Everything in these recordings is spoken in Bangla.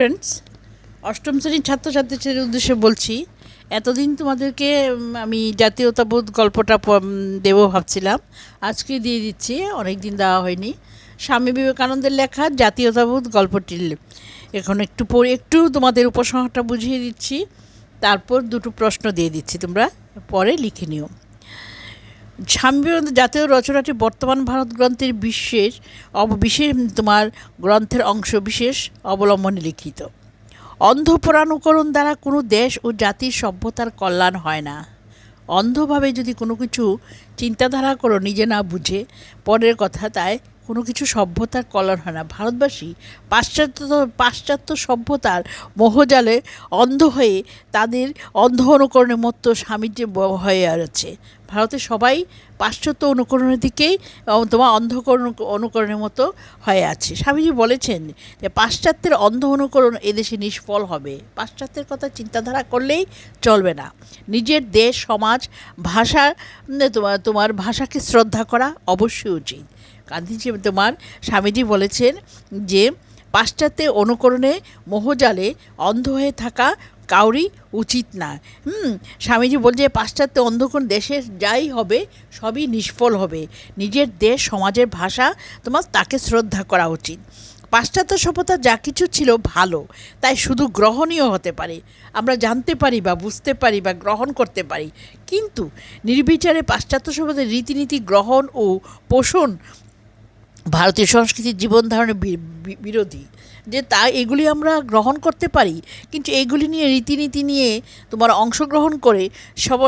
ফ্রেন্ডস অষ্টম শ্রেণির ছাত্রছাত্রীদের উদ্দেশ্যে বলছি, এতদিন তোমাদেরকে আমি জাতীয়তাবোধ গল্পটা দেবো ভাবছিলাম। আজকে দিয়ে দিচ্ছি অনেক দিন দেওয়া হয়নি। স্বামী বিবেকানন্দের লেখা জাতীয়তাবোধ গল্পটি। এখন একটু পরে একটু তোমাদের উপসংহারটা বুঝিয়ে দিচ্ছি। তারপর দুটো প্রশ্ন দিয়ে দিচ্ছি তোমরা, পরে লিখে নিও। স্বামী বিবেকানন্দ জাতীয় রচনাটি বর্তমান ভারত গ্রন্থের অব বিশেষ তোমার গ্রন্থের অংশ বিশেষ অবলম্বনে লিখিত। অন্ধপুরাণকরণ দ্বারা কোনো দেশ ও জাতির সভ্যতার কল্যাণ হয় না। অন্ধভাবে যদি কোনো কিছু চিন্তাধারা করো, নিজে না বুঝে, পরের কথা তাই কোনো কিছু সভ্যতার কল্যাণ হয় না। ভারতবাসী পাশ্চাত্য পাশ্চাত্য সভ্যতার মোহজালে অন্ধ হয়ে তাদের অন্ধ অনুকরণের মতো ব- হয়ে আছে। ভারতে সবাই পাশ্চাত্য অনুকরণের দিকেই তোমার অন্ধকরণ অনুকরণের মতো হয়ে আছে। স্বামীজি বলেছেন যে, পাশ্চাত্যের অন্ধ অনুকরণ এদেশে নিষ্ফল হবে। পাশ্চাত্যের কথা চিন্তাধারা করলেই চলবে না। নিজের দেশ, সমাজ, ভাষা, তোমার তোমার ভাষাকে শ্রদ্ধা করা অবশ্যই উচিত। গান্ধীজি তোমার স্বামীজি বলেছেন যে, পাশ্চাত্যে অনুকরণে মোহজালে অন্ধ হয়ে থাকা কাউরি উচিত না। হুম, স্বামীজি বলছে পাশ্চাত্য অন্ধকোণ দেশে যাই হবে, সবই নিষ্ফল হবে। নিজের দেশ, সমাজের ভাষা, তোমার তাকে শ্রদ্ধা করা উচিত। পাশ্চাত্য সভ্যতা যা কিছু ছিল ভালো, তাই শুধু গ্রহণীয় হতে পারে। আমরা জানতে পারি বা বুঝতে পারি বা গ্রহণ করতে পারি। কিন্তু নির্বিচারে পাশ্চাত্য সভ্যতার রীতিনীতি গ্রহণ ও পোষণ ভারতীয় সংস্কৃতির জীবন ধারণের বিরোধী। যে তা এগুলি আমরা গ্রহণ করতে পারি, কিন্তু এগুলি নিয়ে রীতিনীতি নিয়ে তোমার অংশগ্রহণ করে সব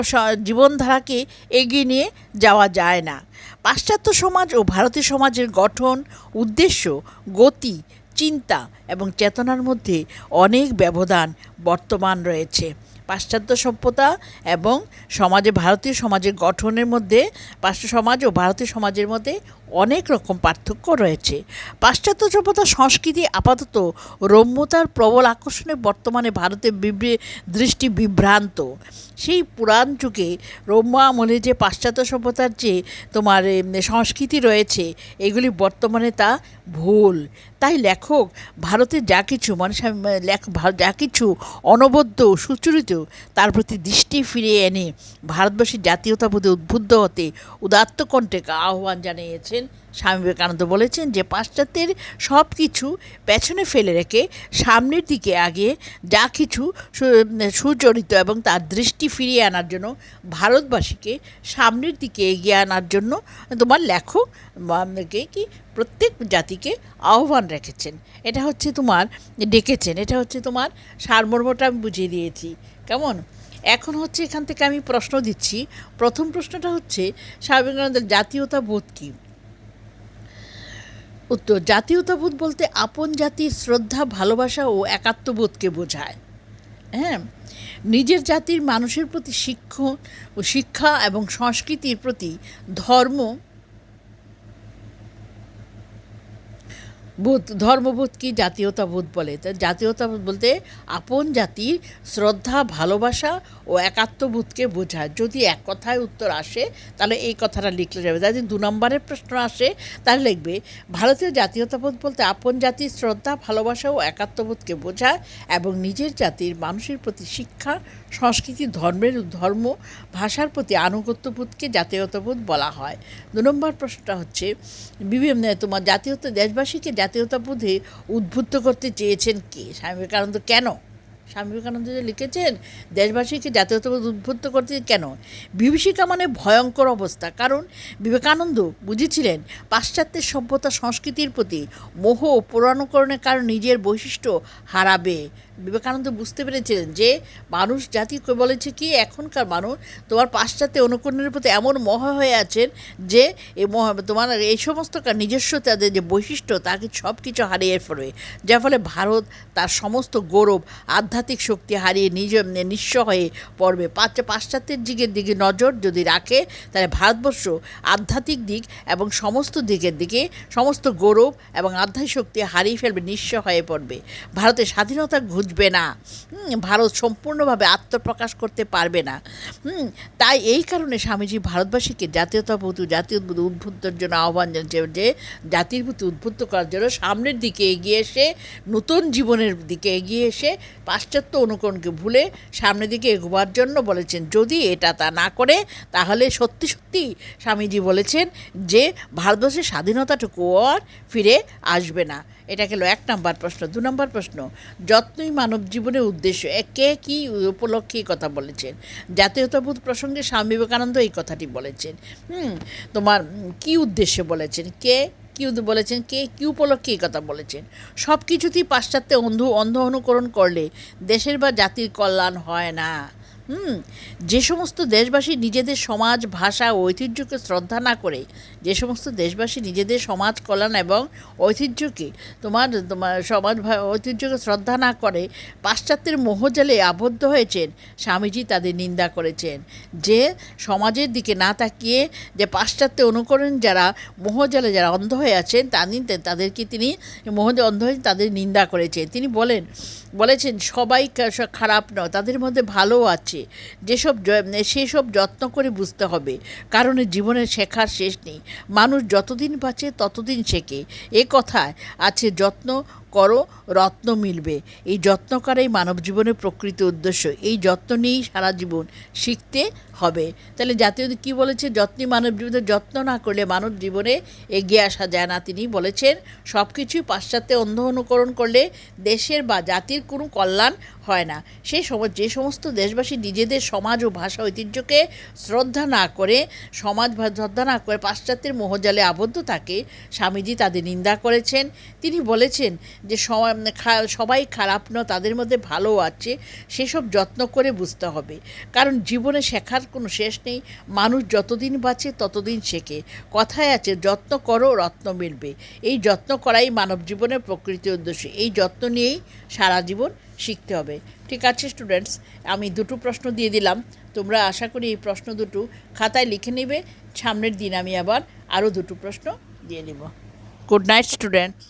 জীবনধারাকে এগিয়ে নিয়ে যাওয়া যায় না। পাশ্চাত্য সমাজ ও ভারতীয় সমাজের গঠন, উদ্দেশ্য, গতি, চিন্তা এবং চেতনার মধ্যে অনেক ব্যবধান বর্তমান রয়েছে। পাশ্চাত্য সভ্যতা এবং সমাজে, ভারতীয় সমাজের গঠনের মধ্যে, পাশ্চাত্য সমাজ ও ভারতীয় সমাজের মধ্যে অনেক রকম পার্থক্য রয়েছে। পাশ্চাত্য সভ্যতা সংস্কৃতি আপাতত রম্যতার প্রবল আকর্ষণে বর্তমানে ভারতের দৃষ্টি বিভ্রান্ত। সেই পুরাণ যুগে রম্য আমলে যে পাশ্চাত্য সভ্যতার যে তোমার সংস্কৃতি রয়েছে, এগুলি বর্তমানে তা ভুল। তাই লেখক ভারতের যা কিছু মানে লেখ যা কিছু অনবদ্য, সুচরিত, তার প্রতি দৃষ্টি ফিরিয়ে এনে ভারতবাসীর জাতীয়তাবোধে উদ্বুদ্ধ হতে উদাত্ত কণ্ঠে আহ্বান জানিয়েছেন স্বামী বিবেকানন্দ বলেছেন যে পাশ্চাত্যের সব কিছু পেছনে ফেলে রেখে সামনের দিকে আগে যা কিছু সু- সুচরিত এবং তার দৃষ্টি ফিরিয়ে আনার জন্য ভারতবাসীকে সামনের দিকে এগিয়ে আনার জন্য তোমার লেখক কি প্রত্যেক জাতিকে আহ্বান রেখেছেন। এটা হচ্ছে তোমার ডেকেছেন, এটা হচ্ছে তোমার সারমর্মটা আমি বুঝিয়ে দিয়েছি। কেমন? এখন হচ্ছে এখান থেকে আমি প্রশ্ন দিচ্ছি। প্রথম প্রশ্নটা হচ্ছে, স্বামী বিবেকানন্দের জাতীয়তা বোধ কী? উত্তর, জাতীয়তাবোধ বলতে আপন জাতির শ্রদ্ধা, ভালোবাসা ও একাত্মবোধকে বোঝায়। হ্যাঁ নিজের জাতির মানুষের প্রতি শিক্ষ শিক্ষা এবং সংস্কৃতির প্রতি ধর্ম বোধ, ধর্মবোধ কি? জাতীয়তাবোধ বলে। জাতীয়তাবোধ বলতে আপন জাতির শ্রদ্ধা, ভালোবাসা ও একাত্মবোধকে বোঝায়। যদি এক কথায় উত্তর আসে, তাহলে এই কথাটা লিখলে যাবে। যদি দু নম্বরের প্রশ্ন আসে, তাহলে লিখবে, ভারতীয় জাতীয়তাবোধ বলতে আপন জাতির শ্রদ্ধা, ভালোবাসা ও একাত্মবোধকে বোঝায় এবং নিজের জাতির মানুষের প্রতি শিক্ষা, সংস্কৃতি, ধর্মের ধর্ম, ভাষার প্রতি আনুগত্যবোধকে জাতীয়তাবোধ বলা হয়। দু নম্বর প্রশ্নটা হচ্ছে, বিভিন্ন তোমার জাতীয়তা দেশবাসীকে জাতীয়তাবোধে উদ্বুদ্ধ করতে চেয়েছেন কে? স্বামী বিবেকানন্দ কেন? স্বামী বিবেকানন্দ যে লিখেছেন, দেশবাসীকে জাতীয়তাবোধ উদ্বুদ্ধ করতে কেন? বিভীষিকা মানে ভয়ঙ্কর অবস্থা। কারণ বিবেকানন্দ বুঝেছিলেন, পাশ্চাত্যের সভ্যতা সংস্কৃতির প্রতি মোহ পুরাণকরণের কারণ নিজের বৈশিষ্ট্য হারাবে। বিবেকানন্দ বুঝতে পেরেছিলেন যে, মানুষ জাতি বলেছে কি, এখনকার মানুষ তোমার পাশ্চাত্যে অনুকরণের প্রতি এমন মহ হয়ে আছেন যে এই মহ, তোমার এই সমস্ত নিজস্ব তাদের যে বৈশিষ্ট্য, তাকে সব কিছু হারিয়ে ফেলবে। যার ফলে ভারত তার সমস্ত গৌরব, আধ্যাত্মিক আধ্যাত্মিক শক্তি হারিয়ে নিজ নিঃস্ব হয়ে পড়বে। পাশ্চ- পাশ্চাত্যের দিকের দিকে নজর যদি রাখে, তাহলে ভারতবর্ষ আধ্যাত্মিক দিক এবং সমস্ত দিকের দিকে, সমস্ত গৌরব এবং আধ্যাত্মিক শক্তি হারিয়ে ফেলবে, নিঃস্ব হয়ে পড়বে। ভারতের স্বাধীনতা ঘুচবে না। ভারত সম্পূর্ণভাবে আত্মপ্রকাশ করতে পারবে না। তাই এই কারণে স্বামীজি ভারতবাসীকে জাতীয়তাবোধ জাতীয় উদ্বুদ্ধের জন্য আহ্বান জানিয়েছে যে, জাতির প্রতি উদ্বুদ্ধ করার জন্য সামনের দিকে এগিয়ে এসে, নতুন জীবনের দিকে এগিয়ে এসে পাশ্চাত্য অনুকরণকে ভুলে সামনের দিকে এগোবার জন্য বলেছেন, যদি এটা তা না করে, তাহলে সত্যি সত্যি স্বামীজি বলেছেন যে, ভারতবর্ষের স্বাধীনতাটুকু আর ফিরে আসবে না। এটা গেল এক নম্বর প্রশ্ন। দু নম্বর প্রশ্ন, যত্নই মানব জীবনের উদ্দেশ্য এ কে উপলক্ষে এই কথা বলেছেন? জাতীয়তাবোধ প্রসঙ্গে স্বামী বিবেকানন্দ এই কথাটি বলেছেন। হুম, তোমার কী উদ্দেশ্যে বলেছেন? কে কি বলেছেন, কে কি উপলক্ষে এই কথা বলেছেন। সব কিছুতেই পাশ্চাত্যে অন্ধ অন্ধ অনুকরণ করলে দেশের বা জাতির কল্যাণ হয় না। হুম, যে সমস্ত দেশবাসী নিজেদের সমাজ, ভাষা ও ঐতিহ্যকে শ্রদ্ধা না করে, যে সমস্ত দেশবাসী নিজেদের সমাজ, কল্যাণ এবং ঐতিহ্যকে তোমার তোমার সমাজ ঐতিহ্যকে শ্রদ্ধা না করে, পাশ্চাত্যের মোহজালে আবদ্ধ হয়েছেন, স্বামীজি তাদের নিন্দা করেছেন। যে সমাজের দিকে না তাকিয়ে, যে পাশ্চাত্য অনুকরণ যারা মোহজালে যারা অন্ধ হয়ে আছেন, তা তাদের তাদেরকে তিনি মোহজে, অন্ধ হয়ে তাদের নিন্দা করেছেন। তিনি বলেন, বলেছেন, সবাই খারাপ নয়, তাদের মধ্যে ভালো আছে যেসব সেসব যত্ন করে বুঝতে হবে। কারণ জীবনের শেখার শেষ নেই। মানুষ যতদিন বাঁচে, ততদিন শেখে। এ কথায় আছে, যত্ন করো, রত্ন মিলবে। এই যত্ন করাই মানব জীবনের প্রকৃত উদ্দেশ্য। এই যত্ন নিয়েই সারা জীবন শিখতে হবে। তাহলে জাতীয় কী বলেছে? যত্নই মানব জীবনে যত্ন না করলে মানব জীবনে এগিয়ে আসা যায় না। তিনি বলেছেন সব কিছুই পাশ্চাত্যে অন্ধ অনুকরণ করলে দেশের বা জাতির কোনো কল্যাণ হয় না। সেই সময় যে সমস্ত দেশবাসী নিজেদের সমাজ ও ভাষা ঐতিহ্যকে শ্রদ্ধা না করে, সমাজ শ্রদ্ধা না করে পাশ্চাত্যের মোহজালে আবদ্ধ থাকে, স্বামীজি তাদের নিন্দা করেছেন। তিনি বলেছেন যে সবাই খারাপ নয়, তাদের মধ্যে ভালো আছে, সেসব যত্ন করে বুঝতে হবে। কারণ জীবনে শেখার কোনো শেষ নেই, মানুষ যতদিন বাঁচে ততদিন শেখে। কথায় আছে, যত্ন করো, রত্ন মিলবে। এই যত্ন করাই মানব জীবনের প্রকৃতি উদ্দেশ্য। এই যত্ন নিয়েই সারা জীবন শিখতে হবে। ঠিক আছে স্টুডেন্টস আমি দুটো প্রশ্ন দিয়ে দিলাম। তোমরা আশা করি এই প্রশ্ন দুটো খাতায় লিখে নেবে। সামনের দিন আমি আবার আরও দুটো প্রশ্ন দিয়ে নেব। Good night students